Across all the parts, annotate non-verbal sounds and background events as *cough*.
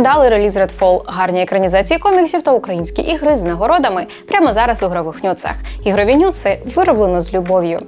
Невдалий реліз Redfall, гарні екранізації коміксів та українські ігри з нагородами прямо зараз у ігрових нюцах. Ігрові нюци вироблено з любов'ю.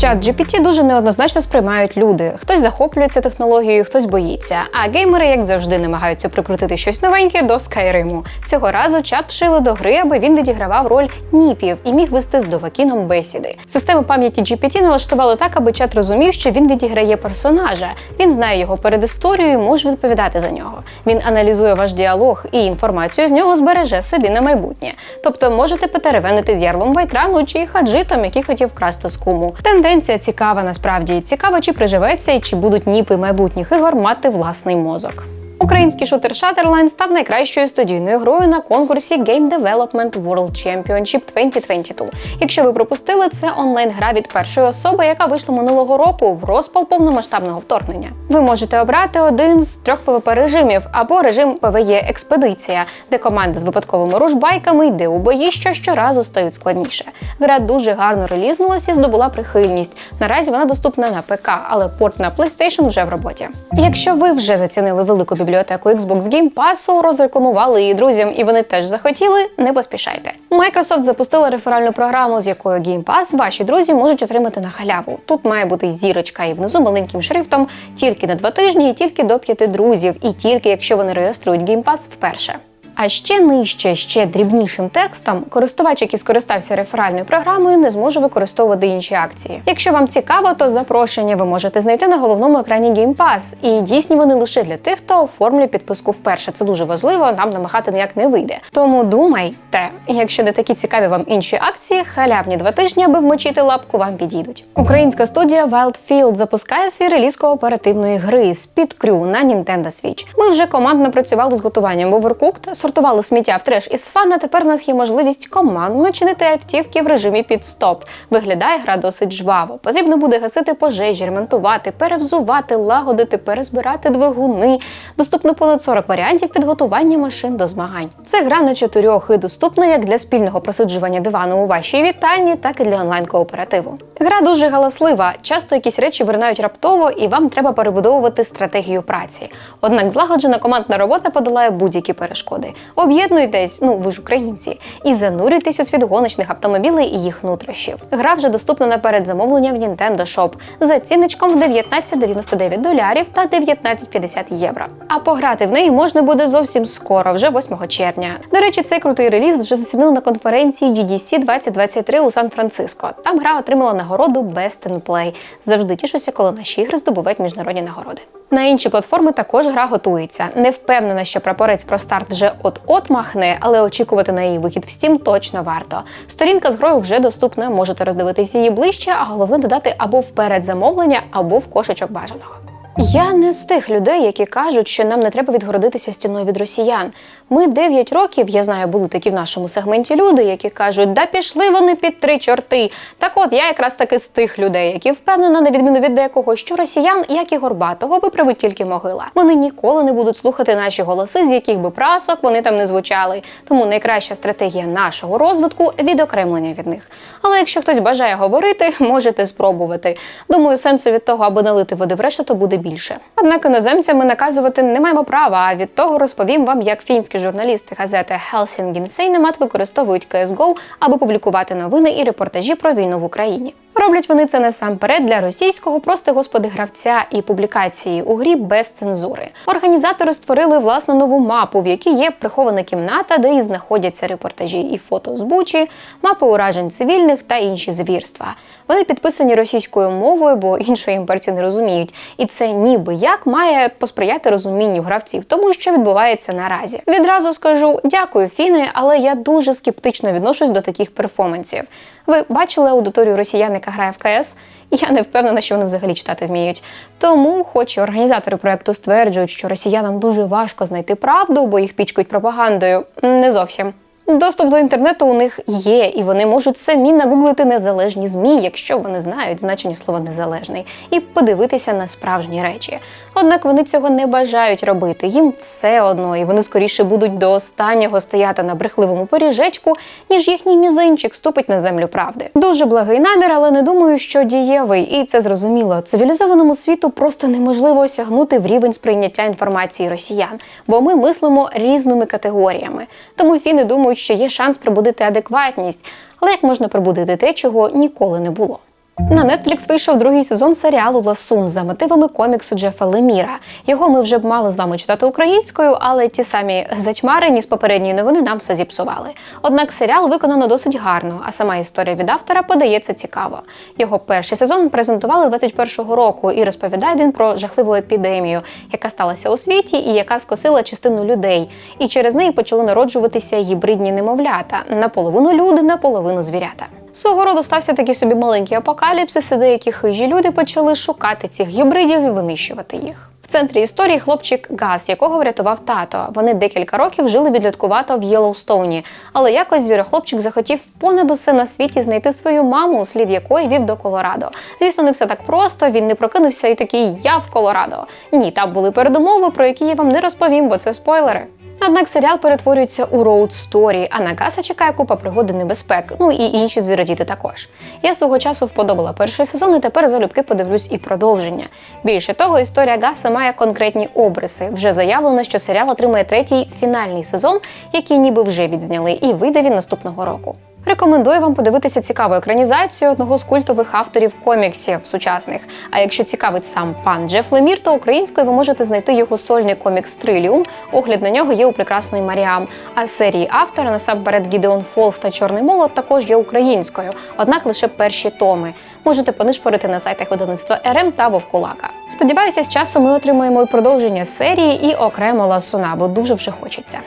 Чат GPT дуже неоднозначно сприймають люди. Хтось захоплюється технологією, хтось боїться. А геймери, як завжди, намагаються прикрутити щось новеньке до Скайриму. Цього разу чат вшили до гри, аби він відігравав роль ніпів і міг вести з довакіном бесіди. Системи пам'яті GPT налаштували так, аби чат розумів, що він відіграє персонажа. Він знає його передісторію і може відповідати за нього. Він аналізує ваш діалог і інформацію з нього збереже собі на майбутнє. Тобто можете потеревенити з ярлом Вайтрану чи хаджитом, який хотів вкрасти з куму. Тенденція цікава насправді. Цікаво, чи приживеться і чи будуть ніпи майбутніх ігор мати власний мозок. Український шутер Shutterline став найкращою студійною грою на конкурсі Game Development World Championship 2022. Якщо ви пропустили, це онлайн-гра від першої особи, яка вийшла минулого року в розпал повномасштабного вторгнення. Ви можете обрати один з трьох PvP режимів або режим PvE Експедиція, де команда з випадковими ружбайками йде у бої, що щоразу стають складніше. Гра дуже гарно релізнулася і здобула прихильність. Наразі вона доступна на ПК, але порт на PlayStation вже в роботі. Якщо ви вже зацінили велику бібліотеку Xbox Game Pass, розрекламували її друзям, і вони теж захотіли, не поспішайте. Microsoft запустила реферальну програму, з якою Game Pass ваші друзі можуть отримати на халяву. Тут має бути зірочка і внизу маленьким шрифтом тільки на два тижні, і тільки до п'яти друзів, і тільки якщо вони реєструють Game Pass вперше. А ще нижче, ще дрібнішим текстом, користувач, який скористався реферальною програмою, не зможе використовувати інші акції. Якщо вам цікаво, то запрошення ви можете знайти на головному екрані Game Pass. І дійсні вони лише для тих, хто оформлює підписку вперше. Це дуже важливо, нам намагати ніяк не вийде. Тому думайте, якщо не такі цікаві вам інші акції, халявні два тижні, аби вмочити лапку, вам підійдуть. Українська студія Wildfield запускає свій реліз кооперативної гри Speed Crew на Nintendo Switch. Ми вже командно працювали з готуванням Overcooked, сортували сміття в треш із фан, а тепер у нас є можливість командно чинити автівки в режимі підстоп. Виглядає гра досить жваво. Потрібно буде гасити пожежі, ремонтувати, перевзувати, лагодити, перезбирати двигуни. Доступно понад 40 варіантів підготування машин до змагань. Це гра на чотирьох і доступна як для спільного просиджування дивану у вашій вітальні, так і для онлайн-кооперативу. Гра дуже галаслива. Часто якісь речі виринають раптово, і вам треба перебудовувати стратегію праці. Однак злагоджена командна робота подолає будь-які перешкоди. Об'єднуйтесь, ну ви ж українці, і занурюйтесь у світ гоночних автомобілей і їх нутрощів. Гра вже доступна на передзамовлення в Nintendo Shop за ціночком в 19,99 долярів та 19,50 євро. А пограти в неї можна буде зовсім скоро, вже 8 червня. До речі, цей крутий реліз вже зацінили на конференції GDC 2023 у Сан-Франциско. Там гра отримала нагороду Best in Play. Завжди тішуся, коли наші ігри здобувають міжнародні нагороди. На інші платформи також гра готується. Не впевнена, що прапорець про старт вже от-от махне, але очікувати на її вихід в Steam точно варто. Сторінка з грою вже доступна, можете роздивитися її ближче, а головне додати або в передзамовлення, або в кошечок бажаного. Я не з тих людей, які кажуть, що нам не треба відгородитися стіною від росіян. Ми 9 років, я знаю, були такі в нашому сегменті люди, які кажуть, да пішли вони під три чорти. Так от я якраз таки з тих людей, які впевнена, на відміну від декого, що росіян, як і горбатого, виправить тільки могила. Вони ніколи не будуть слухати наші голоси, з яких би прасок вони там не звучали. Тому найкраща стратегія нашого розвитку відокремлення від них. Але якщо хтось бажає говорити, *laughs* можете спробувати. Думаю, сенсу від того, аби налити води в решето, буде більше. Однак іноземцям ми наказувати не маємо права. А від того розповім вам, як фінські журналісти газети Helsingin Seinemat використовують CSGO, аби публікувати новини і репортажі про війну в Україні. Роблять вони це насамперед для російського просто господи гравця і публікації у грі без цензури. Організатори створили власну нову мапу, в якій є прихована кімната, де і знаходяться репортажі і фото з Бучі, мапи уражень цивільних та інші звірства. Вони підписані російською мовою, бо іншої імперці не розуміють. І це ніби як має посприяти розумінню гравців, тому що відбувається наразі. Відразу скажу дякую, Фіни, але я дуже скептично відношусь до таких перформансів. Ви бачили аудиторію росіян, яка грає в КС? Я не впевнена, що вони взагалі читати вміють. Тому, хоч і організатори проекту стверджують, що росіянам дуже важко знайти правду, бо їх пічкають пропагандою, не зовсім. Доступ до інтернету у них є, і вони можуть самі нагуглити незалежні змі, якщо вони знають значення слова незалежний, і подивитися на справжні речі. Однак вони цього не бажають робити. Їм все одно, і вони скоріше будуть до останнього стояти на брехливому поріжечку, ніж їхній мізинчик ступить на землю правди. Дуже благий намір, але не думаю, що дієвий, і це зрозуміло. Цивілізованому світу просто неможливо осягнути в рівень сприйняття інформації росіян, бо ми мислимо різними категоріями. Тому фіни думають, що є шанс пробудити адекватність, але як можна пробудити те, чого ніколи не було. На Netflix вийшов другий сезон серіалу Ласун за мотивами коміксу Джефа Леміра. Його ми вже б мали з вами читати українською, але ті самі затьмарені з попередньої новини нам все зіпсували. Однак серіал виконано досить гарно, а сама історія від автора подається цікаво. Його перший сезон презентували 21-го року, і розповідає він про жахливу епідемію, яка сталася у світі і яка скосила частину людей. І через неї почали народжуватися гібридні немовлята наполовину люди, наполовину звірята. Свого роду стався такий собі маленький апокаліпсис, і деякі хижі люди почали шукати цих гібридів і винищувати їх. В центрі історії хлопчик Газ, якого врятував тато. Вони декілька років жили відлюдкувато в Єлоустоуні, але якось звірохлопчик захотів понад усе на світі знайти свою маму, слід якої вів до Колорадо. Звісно, не все так просто. Він не прокинувся і такий я в Колорадо. Ні, там були передумови, про які я вам не розповім, бо це спойлери. Однак серіал перетворюється у роуд сторі, а на Гаса чекає купа пригод і небезпек, ну і інші звіродіти також. Я свого часу вподобала перший сезон, і тепер залюбки подивлюсь і продовження. Більше того, історія Гаса має конкретні обриси. Вже заявлено, що серіал отримає третій фінальний сезон, який ніби вже відзняли, і вийде він наступного року. Рекомендую вам подивитися цікаву екранізацію одного з культових авторів коміксів сучасних. А якщо цікавить сам пан Джеф Лемір, то українською ви можете знайти його сольний комікс Триліум. Огляд на нього є у прекрасної Маріам. А серії автора насамперед Гідеон Фолс та Чорний молот також є українською, однак лише перші томи. Можете понишпорити на сайтах видавництва РМ та Вовкулака. Сподіваюся, з часом ми отримаємо і продовження серії і окремо ласуна, бо дуже вже хочеться.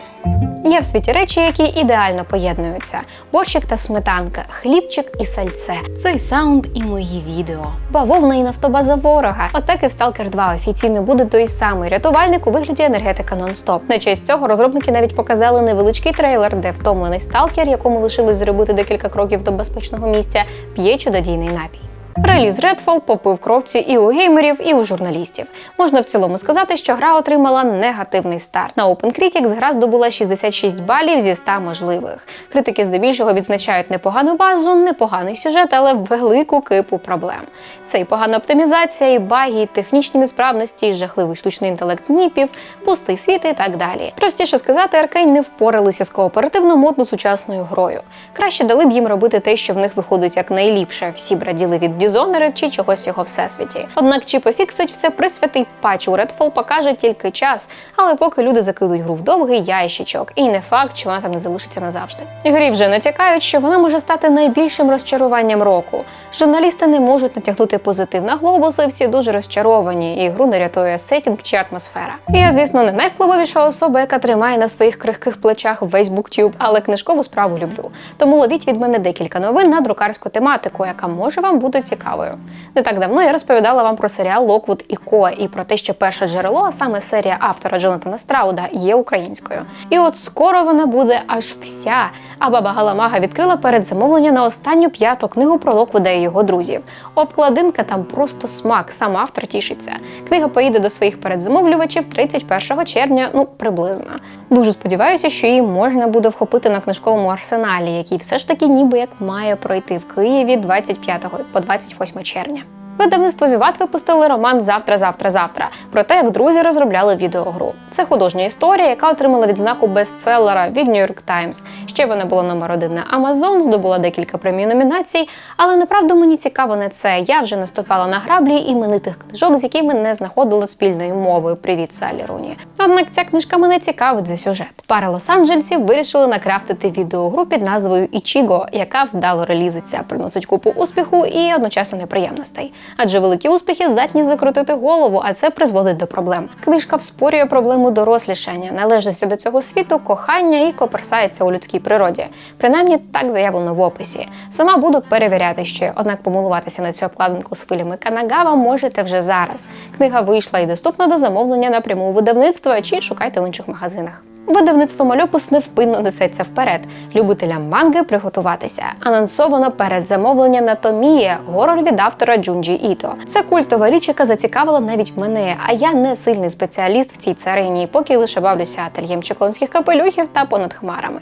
Є в світі речі, які ідеально поєднуються: борщик та сметанка, хлібчик і сальце. Цей саунд і мої відео. Бавовна і нафтобаза ворога. Отак і в Stalker 2 офіційно буде той самий рятувальник у вигляді енергетика нон-стоп. На честь цього розробники навіть показали невеличкий трейлер, де втомлений сталкер, якому лишилось зробити декілька кроків до безпечного місця, п'є чудодійний напій. Реліз Redfall попив кровці і у геймерів, і у журналістів. Можна в цілому сказати, що гра отримала негативний старт. На OpenCritics гра здобула 66 балів зі 100 можливих. Критики здебільшого відзначають непогану базу, непоганий сюжет, але велику кипу проблем. Це і погана оптимізація, і баги, і технічні несправності, і жахливий штучний інтелект ніпів, пустий світ і так далі. Простіше сказати, Аркейн не впоралися з кооперативно модно сучасною грою. Краще дали б їм робити те, що в них виходить як найліпше. Всі б раділи від Dishonored чи чогось його всесвіті. Однак чи пофіксить все присвятий патч у Redfall покаже тільки час, але поки люди закидуть гру в довгий ящичок, і не факт, що вона там не залишиться назавжди. Грі вже натякають, що вона може стати найбільшим розчаруванням року. Журналісти не можуть натягнути позитив на глобуси, всі дуже розчаровані, і гру не рятує сетінг чи атмосфера. Я, звісно, не найвпливовіша особа, яка тримає на своїх крихких плечах весь буктюб, але книжкову справу люблю. Тому ловіть від мене декілька новин на друкарську тематику, яка може вам бути цікавою. Не так давно я розповідала вам про серіал Локвуд і Ко і про те, що перше джерело, а саме серія автора Джонатана Страуда, є українською. І от скоро вона буде аж вся. А баба Галамага відкрила передзамовлення на останню п'яту книгу про Локвуда і його друзів. Обкладинка там просто смак, сам автор тішиться. Книга поїде до своїх передзамовлювачів 31 червня, ну приблизно. Дуже сподіваюся, що її можна буде вхопити на книжковому арсеналі, який все ж таки ніби як має пройти в Києві 25 по 28 червня. Видавництво Віват випустили роман Завтра, завтра, завтра про те, як друзі розробляли відеогру. Це художня історія, яка отримала відзнаку бестселера від New York Times. Ще вона була номер один на Amazon, здобула декілька премій номінацій. Але направду мені цікаво не це. Я вже наступала на граблі іменитих книжок, з якими не знаходила спільної мови. Привіт, Салі Руні. Однак ця книжка мене цікавить за сюжет. Пара лос-анджельців вирішили накрафтити відеогру під назвою Ічіго, яка вдало релізиться, приносить купу успіху і одночасно неприємностей адже великі успіхи здатні закрутити голову, а це призводить до проблем. Книжка вспорює проблему дорослішання, належності до цього світу, кохання і коперсається у людській природі. Принаймні так заявлено в описі. Сама буду перевіряти ще, однак помилуватися на цю обкладинку з хвилями Канагава можете вже зараз. Книга вийшла і доступна до замовлення напряму у видавництво чи шукайте в інших магазинах. Видавництво Мальопус невпинно несеться вперед. Любителям манги приготуватися. Анонсовано передзамовлення на Томія, горор від автора Джунджі Іто. Це культова річ, яка зацікавила навіть мене, а я не сильний спеціаліст в цій царині, поки лише бавлюся ательєм чеклонських капелюхів та понад хмарами.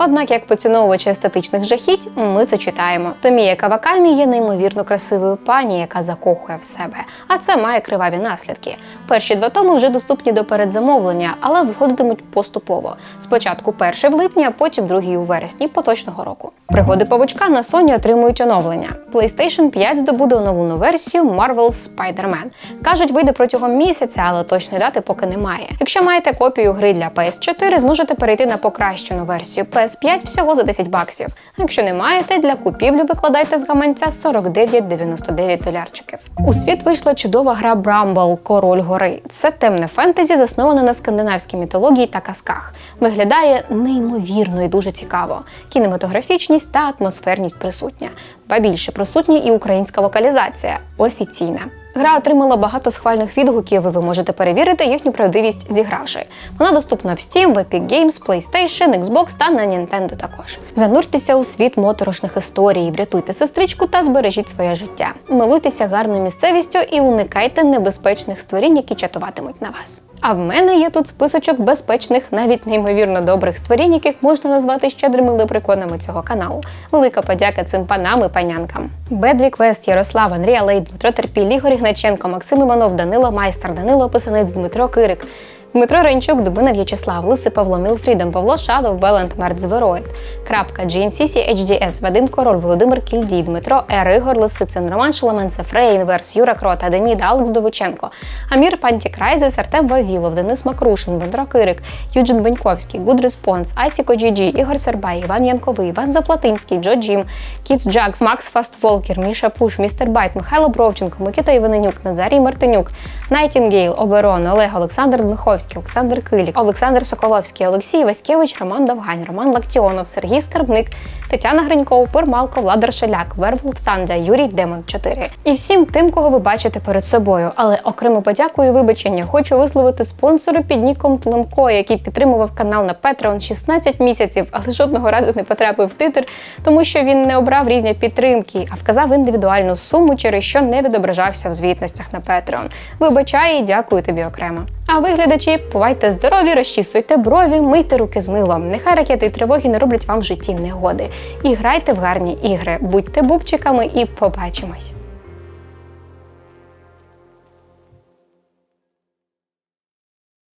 Однак, як поціновувачі естетичних жахіть, ми це читаємо. Томія Кавакамі є неймовірно красивою пані, яка закохує в себе, а це має криваві наслідки. Перші два томи вже доступні до передзамовлення, але виходитимуть поступово. Спочатку перший в липні, а потім другий у вересні поточного року. Пригоди павучка на Sony отримують оновлення. PlayStation 5 здобуде оновлену версію Marvel's Spider-Man. Кажуть, вийде протягом місяця, але точної дати поки немає. Якщо маєте копію гри для PS4, зможете перейти на покращену версію PS5 всього за 10 баксів. А якщо не маєте, для купівлі викладайте з гаманця 49,99 долярчиків. У світ вийшла чудова гра Bramble Король гори. Це темне фентезі, засноване на скандинавській мітології та казках. Виглядає неймовірно і дуже цікаво. Кінематографічність та атмосферність присутня. Ба більше присутня і українська локалізація офіційна. Гра отримала багато схвальних відгуків, і ви можете перевірити їхню правдивість зігравши. Вона доступна в Steam, в Epic Games, PlayStation, Xbox та на Nintendo також. Зануртеся у світ моторошних історій, врятуйте сестричку та збережіть своє життя. Милуйтеся гарною місцевістю і уникайте небезпечних створінь, які чатуватимуть на вас. А в мене є тут списочок безпечних, навіть неймовірно добрих створінь, яких можна назвати щедрими лепреконами цього каналу. Велика подяка цим панам і панянкам. Бед Реквест, Ярослав, Андрій Алей, Дмитро Терпіль, Ігор Ігначенко, Максим Іванов, Данило Майстер, Данило Писанець, Дмитро Кирик. Дмитро Ренчук, Дубина В'ячеслав, Лиси Павло, Мілфрідом, Павло Шадов, Белент, Мерт Звероїд, Крапка, GNCC, HDS, Вадим Король, Володимир Кільдій, Дмитро Р, Ігор Лисицин, Роман Шелеменце, Фрей, Інверс, Юра Крота, Деніда, Алекс Довиченко, Амір Пантікрайзес, Артем Вавілов, Денис Макрушин, Дмитро Кирик, Юджин Беньковський, Good Response, Айсіко Джіджі, Ігор Сербай, Іван Янковий, Іван Заплатинський, Джо Джім, Кіц Джакс, Макс Фастволкер, Міша Пуш, Містер Байт, Михайло Бровченко, Микита Іваненюк, Назарій Мартинюк, Найтінгейл, Оберон, Олег Олександр Дмиховський, Олександр Килік, Олександр Соколовський, Олексій Васькевич, Роман Довгань, Роман Лактіонов, Сергій Скарбник, Тетяна Гринько, Пурмалко, Владар Шеляк, Вервол Тандя, Юрій Демон 4. І всім тим, кого ви бачите перед собою. Але окремо подяку і вибачення хочу висловити спонсору під ніком Тлемко, який підтримував канал на Patreon 16 місяців, але жодного разу не потрапив в титр, тому що він не обрав рівня підтримки, а вказав індивідуальну суму, через що не відображався в звітностях на Patreon. Вибачаю і дякую тобі окремо. А ви, глядачі, бувайте здорові, розчісуйте брові, мийте руки з милом. Нехай ракети і тривоги не роблять вам в житті негоди. І грайте в гарні ігри, будьте бубчиками і побачимось.